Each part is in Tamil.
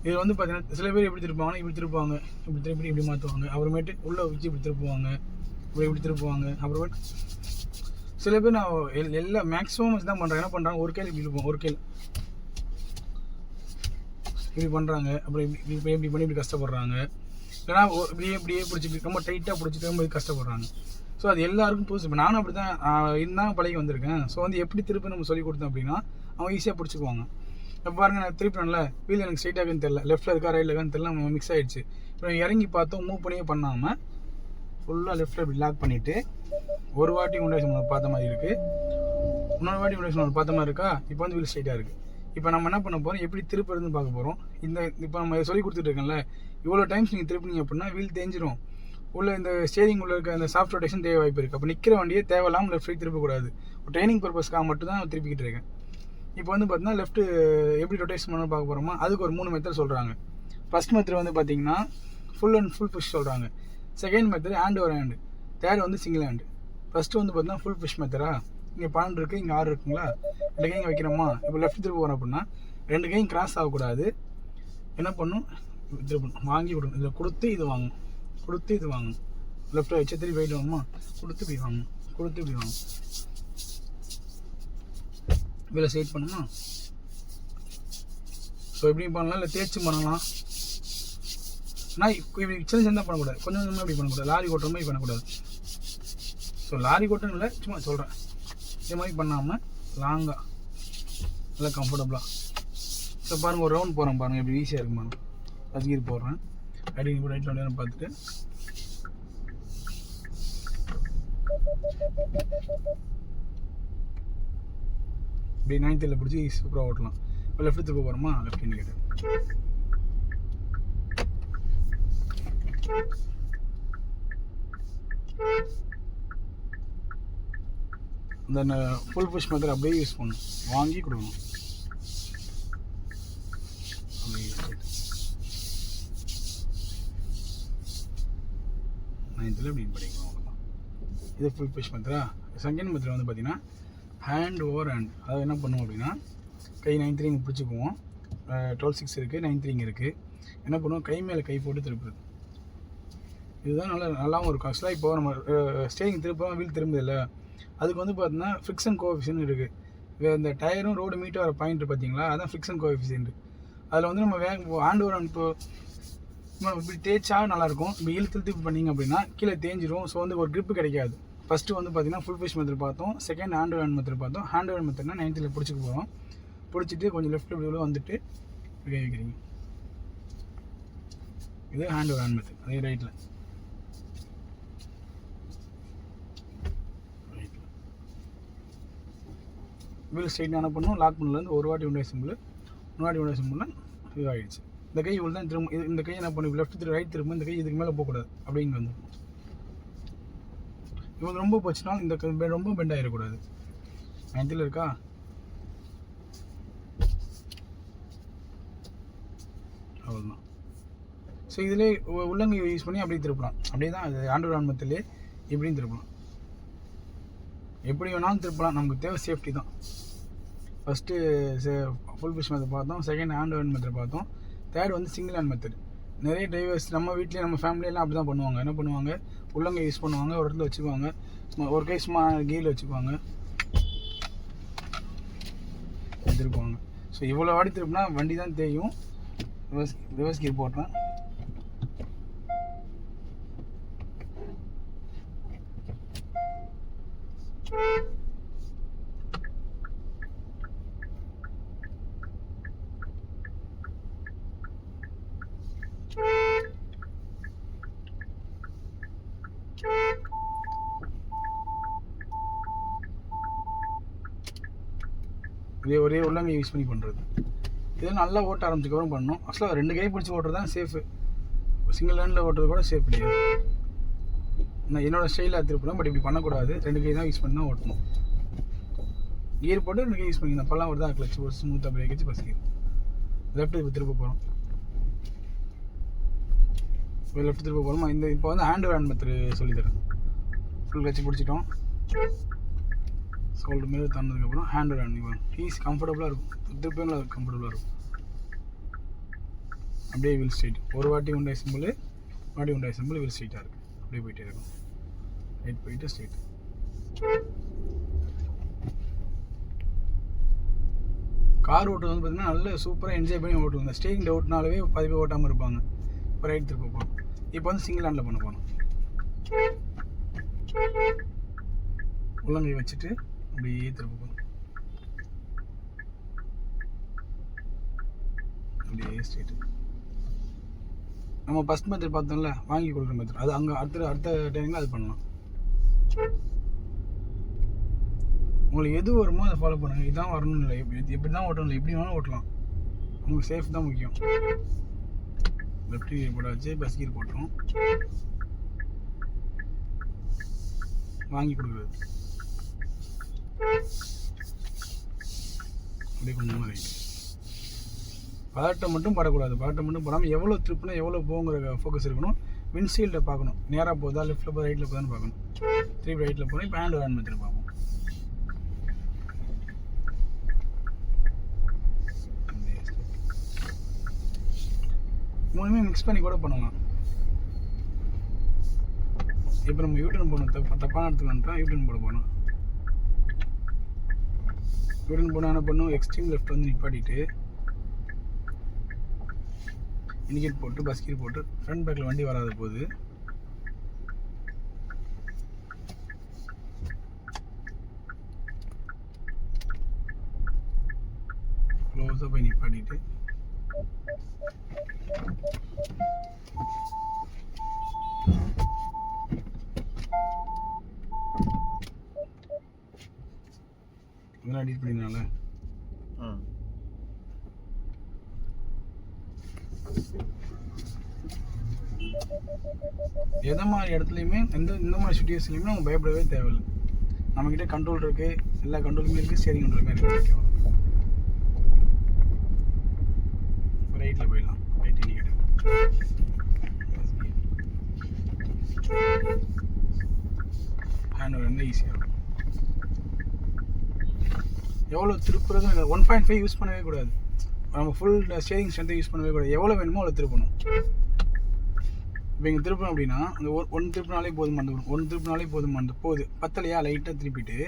இதில் வந்து பார்த்தீங்கன்னா சில பேர் எப்படி திருப்பாங்கன்னா இப்படி திருப்பாங்க இப்படி திருப்பி இப்படி மாற்றுவாங்க அப்புறமேட்டு உள்ளே வச்சு இப்படி திருப்புவாங்க. இப்படி இப்படி திருப்புவாங்க. அப்புறமேட்டு சில பேர் நான் எல்- எல்லா மேக்ஸிமம் தான் பண்ணுறேன் என்ன பண்ணுறாங்க ஒரு கேள் இப்படி இருப்போம். ஒரு கேள் இப்படி பண்ணுறாங்க அப்புறம் இப்படி இப்படி இப்படி பண்ணி இப்படி கஷ்டப்படுறாங்க. ஏன்னா இப்படியே இப்படியே பிடிச்சி ரொம்ப டைட்டாக பிடிச்சிட்டு ரொம்ப கஷ்டப்படுறாங்க. ஸோ அது எல்லாருக்கும் புதுசு இப்போ நானும் அப்படி தான் இருந்தாலும் பழகி வந்திருக்கேன். ஸோ வந்து எப்படி திருப்பி நம்ம சொல்லி கொடுத்தோம் அப்படின்னா அவங்க ஈஸியாக பிடிச்சிக்குவாங்க. இப்போ பாருங்க நான் திருப்பினேன்ல வீல் எனக்கு ஸ்ட்ரைட்டாக இருக்குன்னு தெரியல. லெஃப்ட்டில் இருக்கா ரைட்டில் இருக்கான்னு தெரியல மிக்ஸ் ஆயிடுச்சு. இப்போ இறங்கி பார்த்தோம் மூவ் பண்ணியே பண்ணாமல் ஃபுல்லாக லெஃப்ட்டில் இப்படி லாக் பண்ணிவிட்டு ஒரு வாட்டி உண்டேஷன் பார்த்த மாதிரி இருக்குது இன்னொரு வாட்டி உண்டேஷன் பார்த்த மாதிரி இருக்கா? இப்போ வந்து வீல் ஸ்ட்ரைட்டாக இருக்குது இப்போ நம்ம என்ன பண்ண போகிறோம் எப்படி திருப்புறதுன்னு பார்க்க போகிறோம் இந்த இப்போ நம்ம சொல்லி கொடுத்துட்டு இருக்கேன்ல இவ்வளோ டைம்ஸ் நீங்கள் திருப்பினீங்க அப்படின்னா வீல் தேஞ்சிரும். உள்ள இந்த ஸ்டேரிங் உள்ள இருக்க அந்த சாஃப்ட் ரொட்டேஷன் தேவை வாய்ப்பு இருக்குது அப்போ நிற்கிற வண்டியே தேவையில்லாமல் லெஃப்ட் திருப்பக்கூடாது. ஒரு ட்ரைனிங் பர்பஸ்க்காக மட்டும் தான் திருப்பிக்கிட்டு இருக்கேன். இப்போ வந்து பார்த்தீங்கன்னா லெஃப்ட் எப்படி ரொட்டேஷன் பண்ண பார்க்க போகிறோமா அதுக்கு ஒரு மூணு மெத்தட் சொல்கிறாங்க ஃபர்ஸ்ட் மெத்தட் வந்து பார்த்தீங்கன்னா ஃபுல் அண்ட் ஃபுல் புஷ் சொல்கிறாங்க second method hand over hand third வந்து சிங்கிள் ஹேண்டு ஃபஸ்ட்டு வந்து பார்த்தீங்கன்னா ஃபுல் புஷ் மெத்தடா இங்கே பன்னெண்டு இருக்குது இங்கே ஆறு இருக்குங்களா? ரெண்டு கைங்க வைக்கிறோமா? இப்போ லெஃப்ட் திருப்பி போகிறோம் அப்படின்னா ரெண்டு கையும் கிராஸ் ஆகக்கூடாது. என்ன பண்ணும்? திருப்பணும் வாங்கி விடணும் இதில் கொடுத்து இது வாங்கணும். கொடுத்து இது வாங்கணும். லெஃப்ட்டில் வச்சு திருப்பி போயிட்டு வாங்கணுமா? கொடுத்து போய் வாங்கணும். கொடுத்து போய் வாங்கணும். இதில் சைட் பண்ணுமா? ஸோ எப்படியும் பண்ணலாம் இல்லை தேய்ச்சி பண்ணலாம். ஆனால் இப்படி சின்ன சின்ன பண்ணக்கூடாது. கொஞ்சம் கொஞ்சமாக இப்படி பண்ணக்கூடாது. லாரி ஓட்டுற மாதிரி பண்ணக்கூடாது. ஸோ லாரி ஓட்டணும் இல்லை சும்மா சொல்கிறேன் இதே மாதிரி பண்ணாமல் லாங்காக நல்லா கம்ஃபர்டபுளாக ஸோ பாருங்கள் ஒரு ரவுண்ட் போகிறேன் பாருங்கள் எப்படி ஈஸியாக இருக்கும் பாருங்கள் ஃபஸ்ட் போடுறேன். அடி இப்போ ரைட்டில் நேரம் பார்த்துட்டு. இப்படி நைன்த்தில் பிடிச்சி சூப்பராக ஓட்டலாம். இப்போ லெஃப்ட் திருப்ப போகிறோமா லெஃப்ட் இண்டிகேட்டர் இந்த ஃபுல் புஷ் மெத்தட் அப்படியே யூஸ் பண்ணணும். வாங்கி கொடுக்கணும். நைன்த்தில் அப்படின்னு படிக்கணும் அவ்வளோதான் இது ஃபுல் புஷ் மெத்தடா செகண்ட் மெத்தட் வந்து பார்த்தீங்கன்னா ஹேண்ட் ஓவர் ஹேண்ட் அதாவது என்ன பண்ணுவோம் அப்படின்னா கை நைன் த்ரீங்க பிடிச்சிக்குவோம். டுவெல் சிக்ஸ் இருக்குது நைன் த்ரீங்க இருக்குது என்ன பண்ணுவோம்? கை மேலே கை போட்டு திருப்புறது. இதுதான் நல்லா நல்லாவும் இருக்கும். ஆக்சுவலாக இப்போ நம்ம ஸ்டேரிங் திருப்பம் வீல் திரும்புது இல்லை அதுக்கு வந்து பார்த்தீங்கன்னா ஃபிக்ஷன் கோஎஃபிஷியன் இருக்குது இந்த டயரும் ரோடு மீட்டு வர பாயிண்ட் பார்த்தீங்களா அதான் ஃபிக்ஷன் கோஎஃபிஷியன்ட் அதில் வந்து நம்ம வேக ஹேண்ட் ஓவர் ஹேண்ட் இப்போ நம்ம இப்படி தேய்ச்சா நல்லாயிருக்கும் இப்போ இழுத்து இழுத்து பண்ணிங்க பண்ணீங்க அப்படின்னா கீழே தேஞ்சிரும். ஸோ வந்து ஒரு க்ரிப்பு கிடைக்காது. ஃபஸ்ட்டு வந்து பார்த்தீங்கன்னா ஃபுல் ஃபிஷ் மெத்தட் பார்த்தோம். செகண்ட் ஹேண்ட் ஹேண்ட் மெத்தட் பார்த்தோம். ஹேண்ட் ஹேண்ட் மெத்தட்னா நைன்த்தில் பிடிச்சிக்க போகிறோம் பிடிச்சிட்டு கொஞ்சம் லெஃப்ட் இப்படி உள்ள வந்துட்டு கை வைக்கிறீங்க. இது ஹேண்ட் ஹேண்ட் மெத்தட் அதே ரைட்டில் வீல் ஸ்ட்ரைட் என்ன பண்ணும்? லாக் பண்ணலேருந்து ஒரு வாட்டி உண்டே சிம்பிள் முன்னாடி வாட்டி உண்டே சிம்பிள்னா இது ஆகிடுச்சு இந்த கை இவ்வளோ தான் திரும்ப இந்த கை என்ன பண்ணும் லெஃப்ட் திரு ரைட் திரும்ப இந்த கை இதுக்கு மேலே போகக்கூடாது. அப்படிங்க வந்துடும் இவங்க ரொம்ப போச்சுன்னா இந்த ரொம்ப பெண்ட் ஆகிடக்கூடாது நைன்த்தில் இருக்கா? அவ்வளோதான் ஸோ இதிலே உள்ளங்கை யூஸ் பண்ணி அப்படியே திருப்பலாம். அப்படியே தான் அது ஆண்ட்ராய்டு ஆன்மத்திலே இப்படியும் திருப்பலாம். எப்படி வேணாலும் திருப்பலாம். நமக்கு தேவை சேஃப்டி தான். ஃபஸ்ட்டு ஃபுல் ஃபிஷ் மெத்தட் பார்த்தோம். செகண்ட் ஹேண்ட் ஹேண்ட் மெத்தட் பார்த்தோம். தேர்ட் வந்து சிங்கிள் ஹேண்ட் மெத்தட் நிறைய டிரைவர்ஸ் நம்ம வீட்லேயே நம்ம ஃபேமிலியெல்லாம் அப்படி தான் பண்ணுவாங்க. என்ன பண்ணுவாங்க? உள்ளங்கை யூஸ் பண்ணுவாங்க ஒரு இடத்துல வச்சுக்குவாங்க. சும்மா ஒரு கை சும்மா கீழே வச்சுக்குவாங்க. திருப்புவாங்க ஸோ இவ்வளோ வாடி திருப்பினா வண்டி தான் தேயும். ரிவர்ஸ் ரிவர்ஸ் கீர் போடுறேன் இதே ஒரே உள்ளங்க யூஸ் பண்ணி பண்ணுறது இது நல்லா ஓட்ட ஆரம்பிச்சக்கப்புறம் பண்ணணும் ஆக்சுவலாக ரெண்டு கை பிடிச்சி ஓட்டுறது தான் சேஃபு சிங்கிள் ஹேண்டில் ஓட்டுறது கூட சேஃப் கிடையாது நான் என்னோடய ஸ்டைலில் திருப்பலாம் பட் இப்படி பண்ணக்கூடாது. ரெண்டு கை தான் யூஸ் பண்ணி தான் ஓட்டணும். கியர் போட்டு ரெண்டு கை யூஸ் பண்ணிக்கலாம் பல்லாம் ஒருதான் க்ளச் போட்டு ஸ்மூத்தாக பிரேக் வச்சு பஸ் லெஃப்ட்டு லெஃப்ட் இப்போ திருப்ப போகிறோம் இப்போ லெஃப்ட் திருப்ப போகிறோமா இந்த இப்போ வந்து ஹேண்ட் ஹேண்ட் மெத்தர் சொல்லித்தரேன் ஃபுல் கிளச்சு பிடிச்சிட்டோம். ஷோல்டர் மேலே தந்ததுக்கப்புறம் ஹேண்டில் அணிவாங்க ஈஸி கம்ஃபர்டபுளாக இருக்கும். திருப்பியும் கம்ஃபர்டபுளாக இருக்கும். அப்படியே வில் ஸ்ட்ரீட் ஒரு வாட்டி உண்டாய் சிம்பிள் வாட்டி உண்டாய் சிம்பிள் வில் ஸ்ட்ரீட்டாக இருக்குது அப்படியே போயிட்டே இருக்கும். ரைட் போயிட்டு ஸ்ட்ரீட் கார் ஓட்டுறது வந்து பார்த்தீங்கன்னா நல்ல சூப்பராக என்ஜாய் பண்ணி ஓட்டுவாங்க ஸ்டேரிங் ஓட்டினாலே பாதி பேர் ஓட்டாமல் இருப்பாங்க. இப்போ ரைட் திருப்ப போகணும் இப்போ வந்து சிங்கிள் ஹேண்டில் பண்ண போகணும் உள்ளங்கை வச்சுட்டு அப்படியே திரும்ப அப்படியே ஸ்ட்ரெயிட் நம்ம ஃபஸ்ட் மெத்தட் பார்த்தோம்ல வாங்கி கொடுக்குற மெத்தட் அது அங்கே அடுத்த அடுத்த டைமில் அது பண்ணலாம். உங்களுக்கு எது வருமோ அதை ஃபாலோ பண்ணுங்கள் இதான் வரணும் இல்லை. எப்படி எப்படி தான் ஓட்டணும் இல்லை எப்படி வேணாலும் ஓட்டலாம். உங்களுக்கு சேஃப் தான் முக்கியம். லெஃப்ட் கீர் போட்டாச்சு பஸ் கீர் போட்டோம். வாங்கி கொடுக்குறது. அப்படியே மட்டும் படக்கூடாது. பாட்டை மட்டும் படாமல் எவ்வளோ ட்ரிப்னா எவ்வளோ போங்கிற ஃபோக்கஸ் இருக்கணும். வின்சீல்டை பார்க்கணும். நேராக போதா லெஃப்ட்டில் போதா ரைட்டில் போதான்னு பார்க்கணும். திருப்பி ரைட்டில் போனால் இப்போ ஹேண்ட் வேன் மெத்தட் பார்ப்போம். மூணுமே மிக்ஸ் பண்ணி கூட பண்ணலாம். இப்போ நம்ம யூடியூன் போகணும் தப்பான இடத்துக்கு வந்துட்டோம் யூடியூன் போட போகணும் யூட்டன் போனால் என்ன பண்ணும் எக்ஸ்ட்ரீம் லெஃப்ட் வந்து நிப்பாட்டிட்டு இண்டிகேட் போட்டு பஸ் கீர் போட்டு ஃப்ரண்ட் பேக்கில் வண்டி வராத போகுது க்ளோஸாக போய் நிப்பாட்டிட்டு இதெல்லாம் எடிட் பண்ணினால எந்த மாதிரி இடத்துலையுமே எந்த இந்த மாதிரி சுச்சுவேஷன்லையுமே நம்ம பயப்படவே தேவையில்லை. நம்மக்கிட்ட கண்ட்ரோல் இருக்குது எல்லா கண்ட்ரோலுமே இருக்குது ஸ்டேரிங் கண்ட்ரோலுமே இருக்குது ரைட்டில் போயிடலாம். ரைட் இண்டிகேட்டர் ஹேண்ட் வந்து ஈஸியாக இருக்கும்? எவ்வளோ திருப்புறது ஒன் பாயிண்ட் ஃபைவ் யூஸ் பண்ணவே கூடாது. நம்ம ஃபுல் ஸ்டேரிங் ஸ்ட்ரென்த்தை யூஸ் பண்ணவே கூடாது. எவ்வளோ வேணுமோ அவ்வளோ திருப்பணும். இப்போ இங்கே திருப்பணும் அப்படின்னா அந்த ஒன் ஒன் திருப்பினாலே போதுமானது ஒன் திருப்பினாலே போதுமானது போகுது. பத்தலையா? லைட்டாக திருப்பிட்டு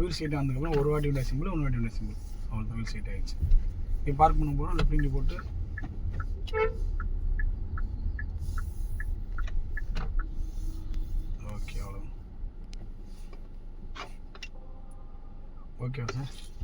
வீல் சீட் வந்ததுக்கப்புறம் ஒரு வாட்டி உள்ள சிம்பிள் ஒரு வாட்டி உள்ள சிம்பிள் அவ்வளோ வீல் சீட் ஆகிடுச்சு இப்போ பார்க் பண்ண போகிறோம் லெஃப்ட் போட்டு ஓகே அவ்வளோ ஓகேவா சார்